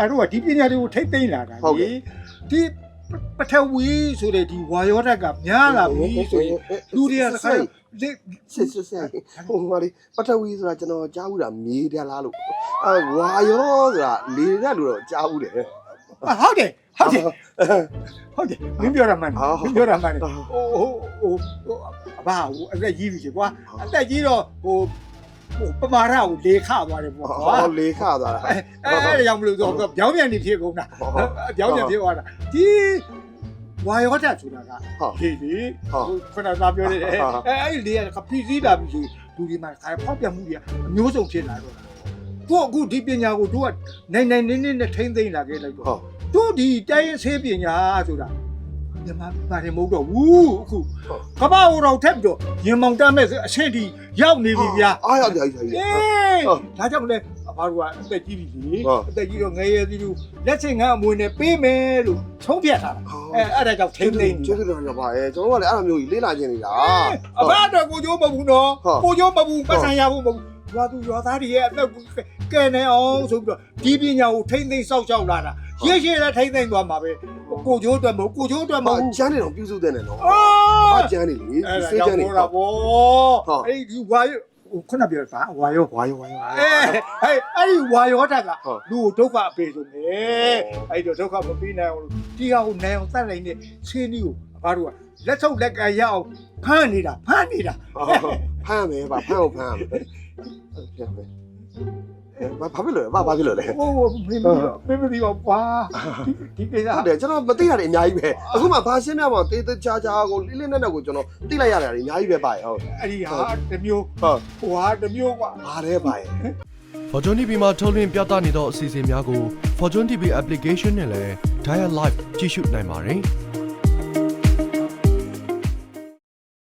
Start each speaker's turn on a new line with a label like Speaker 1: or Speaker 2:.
Speaker 1: ငါတို့ကဒီပညာတွေကိုထိတ်သိမ်းလာတာ
Speaker 2: ဟုတ်ကဲ့
Speaker 1: လေဒီပထဝီဆိုတဲ့ဒီဝါယောဓာတ်ကများလာပြီဆိုရင်လူတွေကတစ်ခါလေ
Speaker 2: စစ်စစ်စစ်ဟိုမှာလေပထဝီဆိုတာကျွန်တော်ကြားဘူးတာမြေတယ်လားလို့အဲဝါရောဆိုတာလေရက်လို့တော့ကြားဘူးတယ်
Speaker 1: အာဟုတ်တယ်ဟုတ်တယ်ဟုတ်တယ်မင်းပြောတာမှန်တယ်
Speaker 2: ဟုတ်
Speaker 1: မင်းပြောတာမှန်တယ်
Speaker 2: ဟုတ်
Speaker 1: ဟိုဟိုဟိုဟိုအဘာဟိုအသက်ကြီးပြီကွာအသက်ကြီးတော့ဟိုဟို ပမာရကိုလေခသွားတယ်ပေါ့ကွာ
Speaker 2: ဟောလေခသွားတာ
Speaker 1: အဲအဲဒါကြောင့်မလို့ဆိုတော့ပြောင်းပြန်နေဖြစ်ကုန်တာ
Speaker 2: ဟုတ်ဟုတ်
Speaker 1: ပြောင်းပြန်ဖြစ်သွားတာဒီဝါယောဓာတ်ဆိုတာက
Speaker 2: ဟုတ်
Speaker 1: ဒီဒီ
Speaker 2: ဟုတ်
Speaker 1: ဟိုခုနကပြောနေတယ်
Speaker 2: ဟုတ်
Speaker 1: အဲအဲ့ဒီလေကဖိစီးတာပြီဆိုလူဒီမှာခါဖောက်ပြန်မှုတွေကအမျိုးစုံဖြစ်လာတော့တာတို့အခုဒီပညာကိုတို့ကနိုင်နိုင်နေနေနဲ့ထိမ့်သိမ့်လာခဲ့လိုက်
Speaker 2: ဟု
Speaker 1: တော့
Speaker 2: တ်
Speaker 1: တို့ဒီတိုင်းရင်ဆေးပညာဆိုတာ မြန်မာပါတယ်မဟုတ်တော့ဘူးအခုကမ္ဘာကိုတော့ထက်ပြီးတော့ရင်မောင်တတ်မဲ့အဆင့်ဒီရောက်နေပြီဗျာ
Speaker 2: အားရကြရရ
Speaker 1: အေး
Speaker 2: ဟုတ်
Speaker 1: ဒါကြောင့်လေအဘတို့ကအသက်ကြီးပြီလေ
Speaker 2: ဟုတ်
Speaker 1: အသက်ကြီးတော့ငယ်ရဲသေးလို့လက်ချင်ငန်းအမွေနဲ့ပေးမယ်လို့ဆုံးဖြတ်ထားတာအဲအဲ့ဒါကြောင့်ထိမ့်သိမ့်နေ
Speaker 2: ကျေးဇူးတော်ကြပါရဲ့ကျွန်တော်ကလည်းအဲ့လိုမျိုးကြီးလေးလာခြင်းနေတာ
Speaker 1: အဘတော့ကိုကျိုးမဟုတ်ဘူးနော်
Speaker 2: ဟုတ်
Speaker 1: ကိုကျိုးမဟုတ်ဘူးပတ်စံရဖို့မဟုတ်ဘူး ရွာသူရွာသားတွေရဲ့အသက်ကဲနေအောင်ဆိုပြီးတော့ဒီပညာကိုထိမ့်သိမ့်စောက်ရှောက်လာတာရရှိလည်းထိမ့်သိမ့်သွားမှာပဲကိုကျိုးအတွက်မဟုတ်ကိုကျိုးအတွက်မ
Speaker 2: မ
Speaker 1: ဟုတ်ဘူး
Speaker 2: ကျန်းနေတော့ပြုစုတဲ့နဲ့နော်
Speaker 1: အာ
Speaker 2: အကျန်းနေလေ
Speaker 1: အဲ့ဒါ
Speaker 2: စေး
Speaker 1: ကြော
Speaker 2: ကျ
Speaker 1: င့်
Speaker 2: န်းနေ
Speaker 1: ပြောတာဗော
Speaker 2: ဟုတ်
Speaker 1: အဲ့ဒီဝါယခုနပြောတာဝါယော
Speaker 2: ဝါရောဝါရော
Speaker 1: အဲအဲ့အဲ့ဒီဝါယောဓာတ်က
Speaker 2: ဟုတ်
Speaker 1: လူကိုဒုက္ခအပေဆုံးနေအဲ့ဒီတော့ဒုက္ခမပေးနိုင်အောင်လို့ဒီဟာကိုနိုင်အောင်တတ်နိုင်တဲ့ဆင်းနီးကိုအ ဘတို့ကလက်ထုတ်လက်ကရအောင်ဖမ်းနေတာဖမ်းနေတာ
Speaker 2: ဖမ်းမယ်ဗာဖမ်းအောင်ဖမ်းမယ်ပြန်မယ်ဘာဘာဖြစ်လို့လဲဘာဘာဖြစ်လို့လဲ
Speaker 1: ဟိုမင်းမင်းမပြီးတော့ကွာဒီကိစ္စ
Speaker 2: ဟုတ်တယ်ကျွန်တော်မသိတာတွေအများကြီးပဲအခုမှဘာရှင်းပြမအောင်တေးသေးချာချာကိုလေးလေးနက်နက်ကိုကျွန်တော်သိလိုက်ရတာတွေအများကြီးပဲပါရဲ့ဟုတ်
Speaker 1: အဲ့ဒီဟာတစ်မျိုး
Speaker 2: ဟုတ်
Speaker 1: ဟိုဟာတစ်မျိုးကွာ
Speaker 2: ပါတယ်ပါရဲ့
Speaker 3: Fortune TV မှာထုတ်လွှင့်ပြသနေသောအစီအစဉ်များကို Fortune TV application နဲ့လည်း Dial Live ကြည့်ရှုနိုင်ပါတယ်။